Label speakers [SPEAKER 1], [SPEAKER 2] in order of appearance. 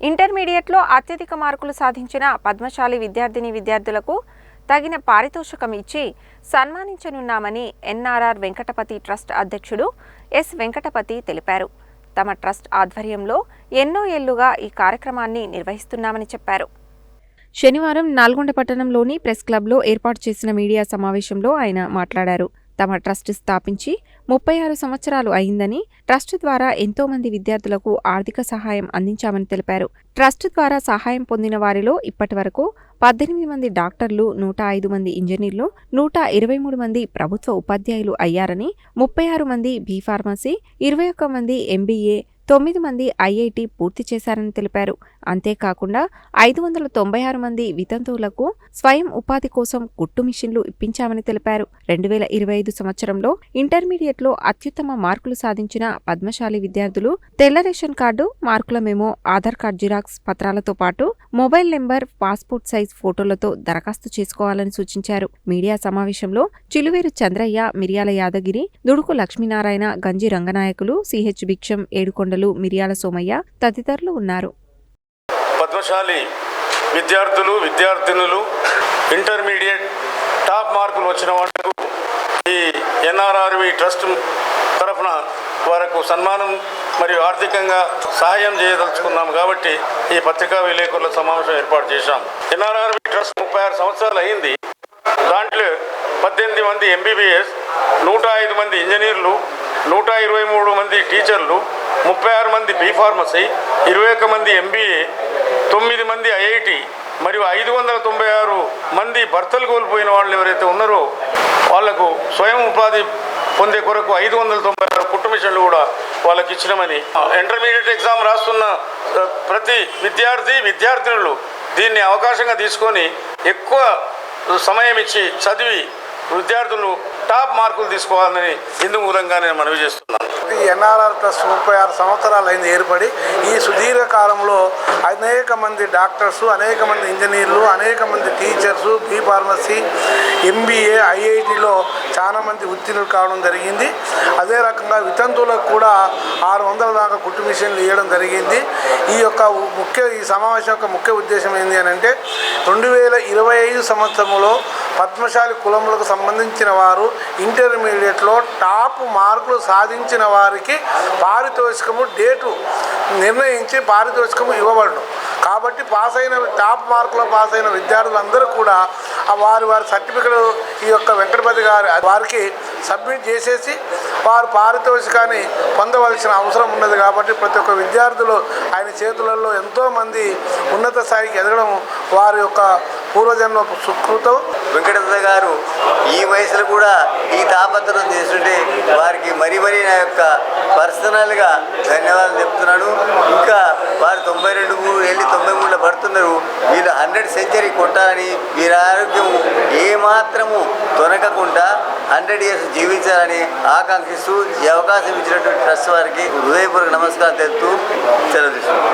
[SPEAKER 1] ఇంటర్మీడియట్లో అత్యధిక మార్కులు సాధించిన పద్మశాలి విద్యార్థిని విద్యార్థులకు తగిన పారితోషికం ఇచ్చి సన్మానించనున్నామని ఎన్ఆర్ఆర్ వెంకటపతి ట్రస్ట్ అధ్యక్షుడు ఎస్ వెంకటపతి తెలిపారు. తమ ట్రస్ట్ ఆధ్వర్యంలో ఎన్నో ఏళ్ళుగా ఈ కార్యక్రమాన్ని నిర్వహిస్తున్నామని చెప్పారు. శనివారం నల్గొండ పట్టణంలోని ప్రెస్ క్లబ్లో ఏర్పాటు చేసిన మీడియా సమావేశంలో ఆయన మాట్లాడారు. తమ ట్రస్ట్ స్థాపించి ముప్పై ఆరు సంవత్సరాలు అయిందని ట్రస్ట్ ద్వారా ఎంతో మంది విద్యార్థులకు ఆర్థిక సహాయం అందించామని తెలిపారు. ట్రస్ట్ ద్వారా సహాయం పొందిన వారిలో ఇప్పటి వరకు పద్దెనిమిది మంది డాక్టర్లు నూట ఐదు మంది ఇంజనీర్లు నూట ఇరవై మూడు మంది ప్రభుత్వ ఉపాధ్యాయులు అయ్యారని ముప్పై ఆరు మంది బీ ఫార్మసీ ఇరవై ఒక్క మంది ఎంబీఏ తొమ్మిది మంది ఐఐటి పూర్తి చేశారని తెలిపారు. అంతేకాకుండా ఐదు వందల తొంభై ఆరు మంది వితంతువులకు స్వయం ఉపాధి కోసం కుట్టు మిషన్లు ఇప్పించామని తెలిపారు. రెండు వేల ఇరవై ఐదు సంవత్సరంలో ఇంటర్మీడియట్లో అత్యుత్తమ మార్కులు సాధించిన పద్మశాలి విద్యార్థులు తెల్ల రేషన్ కార్డు మార్కుల మేమో ఆధార్ కార్డు జిరాక్స్ పత్రాలతో పాటు మొబైల్ నెంబర్ పాస్పోర్ట్ సైజ్ ఫోటోలతో దరఖాస్తు చేసుకోవాలని సూచించారు. మీడియా సమావేశంలో చిలువేరు చంద్రయ్య మిరియాల యాదగిరి దుడుకు లక్ష్మీనారాయణ గంజి రంగనాయకులు సిహెచ్ భిక్షం ఏడుకొండ ఏడుకొండలు మిరియాల సోమయ్య తదితరులు ఉన్నారు.
[SPEAKER 2] పద్మశాలి విద్యార్థులు విద్యార్థినులు ఇంటర్మీడియట్ టాప్ మార్కులు వచ్చిన వాళ్ళకు ఈ ఎన్ఆర్ఆర్వి ట్రస్ట్ తరఫున వారికి సన్మానం మరియు ఆర్థికంగా సహాయం చేయదలుచుకున్నాం కాబట్టి ఈ పత్రికా విలేకరుల సమావేశం ఏర్పాటు చేశాం. ఎన్ఆర్ఆర్వి ట్రస్ట్ ముప్పై ఆరు సంవత్సరాలు అయింది. దాంట్లో పద్దెనిమిది మంది ఎంబీబీఎస్ నూట ఐదు మంది ఇంజనీర్లు నూట ఇరవై మూడు మంది టీచర్లు ముప్పై ఆరు మంది బీ ఫార్మసీ ఇరవై ఒక్క మంది ఎంబీఏ తొమ్మిది మంది ఐఐటి మరియు ఐదు వందల తొంభై ఆరు మంది భర్తలు కోల్పోయిన వాళ్ళు ఎవరైతే ఉన్నారో వాళ్ళకు స్వయం ఉపాధి పొందే కొరకు ఐదు వందల తొంభై ఆరు కుట్టు మిషన్లు కూడా వాళ్ళకి ఇచ్చినామని. ఇంటర్మీడియట్ ఎగ్జామ్ రాస్తున్న ప్రతి విద్యార్థి విద్యార్థినులు దీన్ని అవకాశంగా తీసుకొని ఎక్కువ సమయం ఇచ్చి చదివి విద్యార్థులు టాప్ మార్కులు తీసుకోవాలని ఇందు మూలంగా నేను మనవి చేస్తున్నాను.
[SPEAKER 3] ఈ ఎన్ఆర్ఆర్ ట్రస్ట్ ముప్పై ఆరు సంవత్సరాలు అయింది ఏర్పడి ఈ సుదీర్ఘ కాలంలో అనేక మంది డాక్టర్స్ అనేక మంది ఇంజనీర్లు అనేక మంది టీచర్స్ బీ ఫార్మసీ ఎంబీఏ ఐఐటిలో చాలా మంది ఉత్తీర్ణులు కావడం జరిగింది. అదే రకంగా వితంతువులకు కూడా ఆరు వందల దాకా కుట్టు మిషన్లు ఇవ్వడం జరిగింది. ఈ యొక్క ముఖ్య ఈ సమావేశం యొక్క ముఖ్య ఉద్దేశం ఏంటి అని అంటే రెండు వేల ఇరవై ఐదు సంవత్సరంలో పద్మశాలి కులములకు సంబంధించిన వారు ఇంటర్మీడియట్లో టాప్ మార్కులు సాధించిన వారికి పారితోషికము డేటు నిర్ణయించి పారితోషికము ఇవ్వబడను. కాబట్టి పాస్ అయిన టాప్ మార్కులో పాస్ అయిన విద్యార్థులందరూ కూడా వారి వారి సర్టిఫికెట్ ఈ యొక్క వెంకటపతి గారి వారికి సబ్మిట్ చేసేసి వారు పారితోషికాన్ని పొందవలసిన అవసరం ఉన్నది కాబట్టి ప్రతి ఒక్క విద్యార్థులు ఆయన చేతులలో ఎంతోమంది ఉన్నత స్థాయికి ఎదగడం వారి యొక్క పూర్వజన్మ సుకృతం.
[SPEAKER 4] వెంకటరత్న గారు ఈ వయసులో కూడా ఈ తాపత్రం చేస్తుంటే వారికి మరీ మరీ నా యొక్క పర్సనల్గా ధన్యవాదాలు చెప్తున్నాను. ఇంకా వారు తొంభై రెండు మూడు వెళ్ళి తొంభై మూడులో పడుతున్నారు. వీళ్ళు హండ్రెడ్ సెంచరీ కొట్టాలని వీరి ఆరోగ్యం ఏమాత్రము తొనకకుండా హండ్రెడ్ ఇయర్స్ జీవించాలని ఆకాంక్షిస్తూ ఈ అవకాశం ఇచ్చినటువంటి ట్రస్ట్ వారికి హృదయపూర్వక నమస్కారం తెలుపుతూ సెలవు